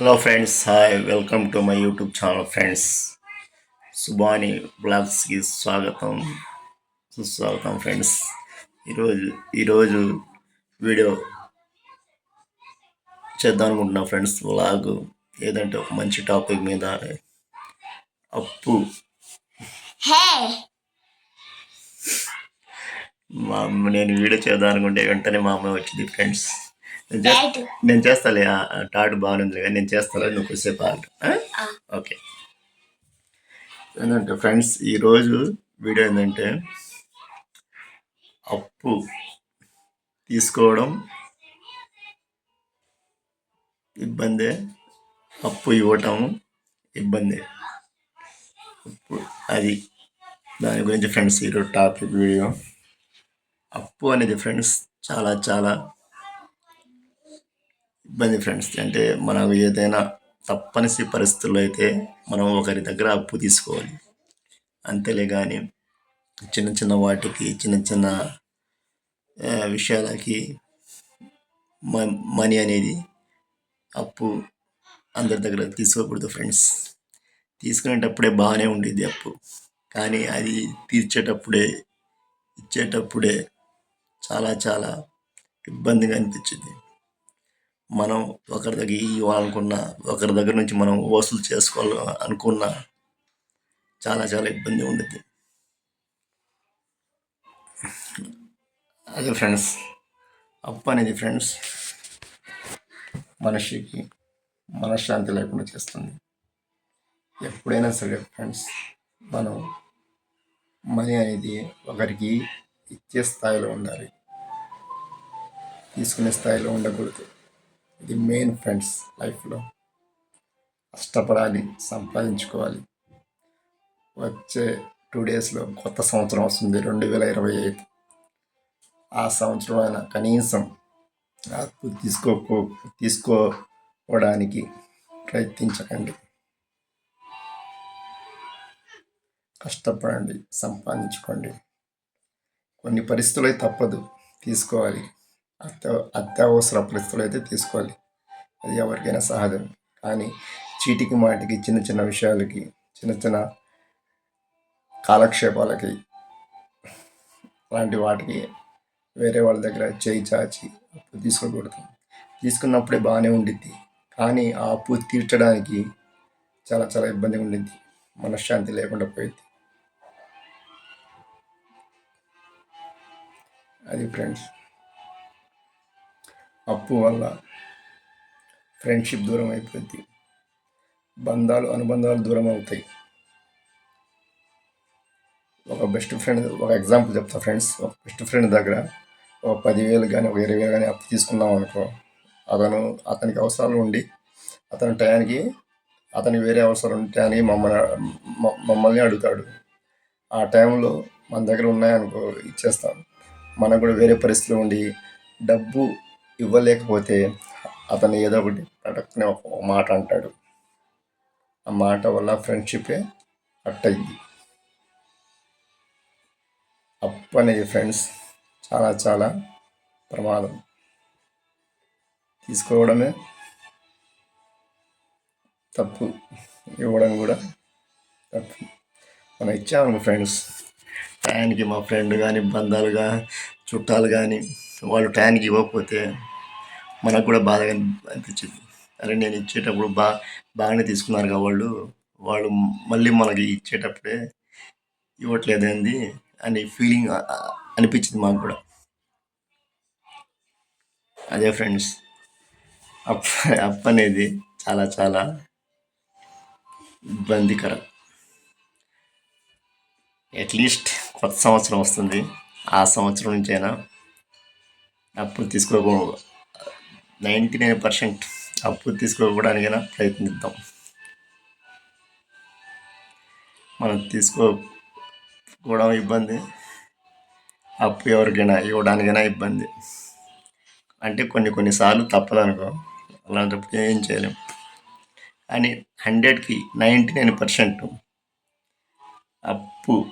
Hello friends hi welcome to my YouTube channel friends Subani బ్లాగ్స్కి స్వాగతం. సుస్వాగతం friends ఈరోజు ఈరోజు వీడియో చేద్దాం అనుకుంటున్నా ఫ్రెండ్స్ బ్లాగ్ ఏదంటే ఒక మంచి టాపిక్ మీద అప్పు. మా నేను వీడియో చేద్దాం అనుకుంటే వెంటనే మా అమ్మ వచ్చింది ఫ్రెండ్స్ నేను చేస్తాలే టాట్ బాగుంది కానీ నేను చేస్తాలే నువ్వు కొద్దిసేపు ఆగు. ఆ? ఆ. ఓకే. ఏంటంటే ఫ్రెండ్స్ ఈరోజు వీడియో ఏంటంటే అప్పు తీసుకోవడం ఇబ్బందే అప్పు ఇవ్వటం ఇబ్బంది. అప్పు అది దాని గురించి ఫ్రెండ్స్ ఈరోజు టాపిక్ వీడియో. అప్పు అనేది ఫ్రెండ్స్ చాలా చాలా ఇబ్బంది ఫ్రెండ్స్ అంటే మనకు ఏదైనా తప్పనిసరి పరిస్థితుల్లో అయితే మనం ఒకరి దగ్గర అప్పు తీసుకోవాలి. అంతేలే కానీ చిన్న చిన్న వాటికి చిన్న చిన్న విషయాలకి మ- మనీ అనేది అప్పు అందరి దగ్గర తీసుకోకూడదు ఫ్రెండ్స్ తీసుకునేటప్పుడే బాగానే ఉండేది అప్పు. కానీ అది తీర్చేటప్పుడే ఇచ్చేటప్పుడే చాలా చాలా ఇబ్బందిగా అనిపించింది. మనం ఒకరి దగ్గర ఇవ్వాలనుకున్న ఒకరి దగ్గర నుంచి మనం వసూలు చేసుకోవాలి అనుకున్న చాలా చాలా ఇబ్బంది ఉండేది అదే ఫ్రెండ్స్ అప్పు అనేది ఫ్రెండ్స్ మనిషికి మనశ్శాంతి లేకుండా చేస్తుంది. ఎప్పుడైనా సరే ఫ్రెండ్స్ మనం మనీ అనేది ఒకరికి ఇచ్చే స్థాయిలో ఉండాలి. తీసుకునే స్థాయిలో ఉండకూడదు. ఇది మెయిన్ ఫ్రెండ్స్ లైఫ్లో కష్టపడాలి సంపాదించుకోవాలి. వచ్చే టూ డేస్లో కొత్త సంవత్సరం వస్తుంది రెండు వేల ఇరవై ఐదు. ఆ సంవత్సరం అయినా కనీసం అప్పు తీసుకోకో తీసుకోవడానికి ప్రయత్నించకండి. కష్టపడండి సంపాదించుకోండి. కొన్ని పరిస్థితులు అయితే తప్పదు తీసుకోవాలి. అత్య అత్యవసర పరిస్థితులు అయితే తీసుకోవాలి. అది ఎవరికైనా సహజం. కానీ చీటికి మాటికి చిన్న చిన్న విషయాలకి చిన్న చిన్న కాలక్షేపాలకి అలాంటి వాటికి వేరే వాళ్ళ దగ్గర చేయి చాచి అప్పు తీసుకోకూడదు. తీసుకున్నప్పుడే బాగానే ఉండిద్ది. కానీ ఆ అప్పు తీర్చడానికి చాలా చాలా ఇబ్బందిగా ఉండింది మనశ్శాంతి లేకుండా పోయింది అది ఫ్రెండ్స్. అప్పు వల్ల ఫ్రెండ్షిప్ దూరం అయిపోద్ది. బంధాలు అనుబంధాలు దూరం అవుతాయి. ఒక బెస్ట్ ఫ్రెండ్ ఒక ఎగ్జాంపుల్ చెప్తా ఫ్రెండ్స్. ఒక బెస్ట్ ఫ్రెండ్ దగ్గర ఒక పదివేలు కానీ ఒక ఇరవై వేలు కానీ అప్పు తీసుకున్నాం అనుకో అతను అతనికి అవసరాలు ఉండి అతని టయానికి అతనికి వేరే అవసరం ఉంటే అని మమ్మల్ని మమ్మల్ని అడుగుతాడు. ఆ టైంలో మన దగ్గర ఉన్నాయనుకో ఇచ్చేస్తాం. మనకు కూడా వేరే పరిస్థితులు ఉండి డబ్బు ఇవ్వలేకపోతే అతను ఏదో ఒకటి పడకనే ఒక మాట అంటాడు. ఆ మాట వల్ల ఫ్రెండ్షిపే అట్టయింది. అయింది అప్పు అనేది ఫ్రెండ్స్ చాలా చాలా ప్రమాదం. తీసుకోవడమే తప్పు. ఇవ్వడం కూడా తప్పు. మనం ఇచ్చామనుకో ఫ్రెండ్స్. టైంకి మా ఫ్రెండ్ కానీ బంధాలు కానీ చుట్టాలు కానీ వాళ్ళు టైంకి ఇవ్వకపోతే మనకు కూడా బాధగా అనిపించింది. అరే నేను ఇచ్చేటప్పుడు బా బాగానే తీసుకున్నారు కదా వాళ్ళు. వాళ్ళు మళ్ళీ మనకి ఇచ్చేటప్పుడే ఇవ్వట్లేదండి అని ఫీలింగ్ అనిపించింది మాకు కూడా. అదే ఫ్రెండ్స్ అప్ అప్ అనేది చాలా చాలా ఇబ్బందికరం. అట్లీస్ట్ కొత్త సంవత్సరం వస్తుంది. ఆ సంవత్సరం నుంచైనా అప్పుడు తీసుకోకూడదు నైంటీ నైన్ పర్సెంట్ అప్పు తీసుకోకూడానికైనా ప్రయత్నిద్దాం. మనం తీసుకోవడం ఇబ్బంది. అప్పు ఎవరికైనా ఇవ్వడానికైనా ఇబ్బంది. అంటే కొన్ని కొన్నిసార్లు తప్పదనుకో అలాంటప్పుడు ఏం చేయలేం. కానీ హండ్రెడ్కి నైంటీ నైన్ పర్సెంట్ అప్పు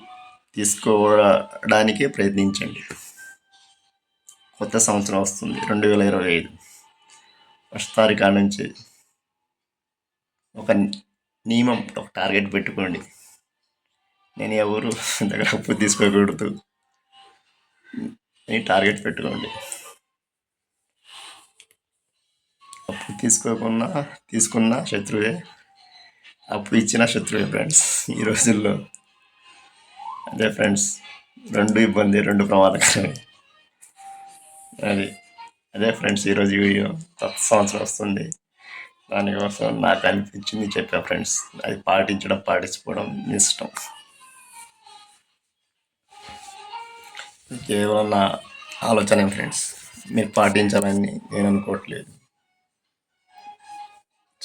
తీసుకోవడానికే ప్రయత్నించండి. కొత్త సంవత్సరం వస్తుంది రెండు వేల ఇరవై ఐదు. ఫస్ట్ నుంచి ఒక నియమం ఒక టార్గెట్ పెట్టుకోండి. నేను ఎవరు దగ్గర అప్పు తీసుకోకూడదు. అని టార్గెట్ పెట్టుకోండి. అప్పు తీసుకోకుండా తీసుకున్న శత్రువే. అప్పు ఇచ్చిన శత్రువే ఫ్రెండ్స్. ఈ రోజుల్లో అదే ఫ్రెండ్స్ రెండు ఇబ్బంది రెండు ప్రమాదకరమే. అది. అదే ఫ్రెండ్స్ ఈరోజు వీడియో కొత్త సంవత్సరం వస్తుంది. దానికోసం నాకు అనిపించింది చెప్పా ఫ్రెండ్స్. అది పాటించడం పాటించుకోవడం మీ ఇష్టం. కేవలం నా ఆలోచన ఫ్రెండ్స్? మీరు పాటించాలని నేను అనుకోవట్లేదు.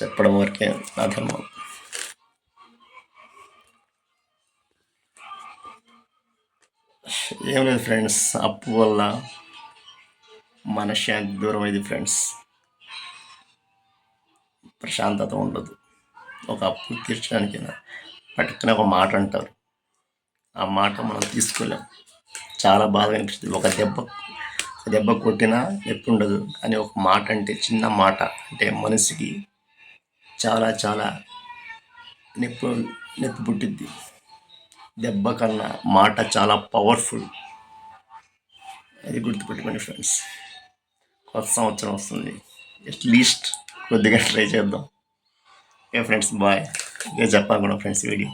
చెప్పడం వరకే నా ధర్మం. ఏం లేదు ఫ్రెండ్స్. అప్పు వల్ల మనశ్శాంతి దూరం అయింది ఫ్రెండ్స్ ప్రశాంతత ఉండదు. ఒక అప్పు తీర్చడానికి పట్టుకుని ఒక మాట అంటారు. ఆ మాట మనం తీసుకోలేం. చాలా బాగా అనిపిస్తుంది. ఒక దెబ్బ ఒక దెబ్బ కొట్టినా నొప్పి ఉండదు కానీ ఒక మాట అంటే చిన్న మాట అంటే మనసుకి చాలా చాలా నొప్పి నొప్పి పుట్టిద్ది. దెబ్బ కన్నా మాట చాలా పవర్ఫుల్ అది గుర్తుపెట్టుకోండి ఫ్రెండ్స్ కొత్త సంవత్సరం వస్తుంది. అట్లీస్ట్ కొద్దిగా ట్రై చేద్దాం. ఓకే ఫ్రెండ్స్ బాయ్ ఇదే కూడా ఫ్రెండ్స్ వీడియో.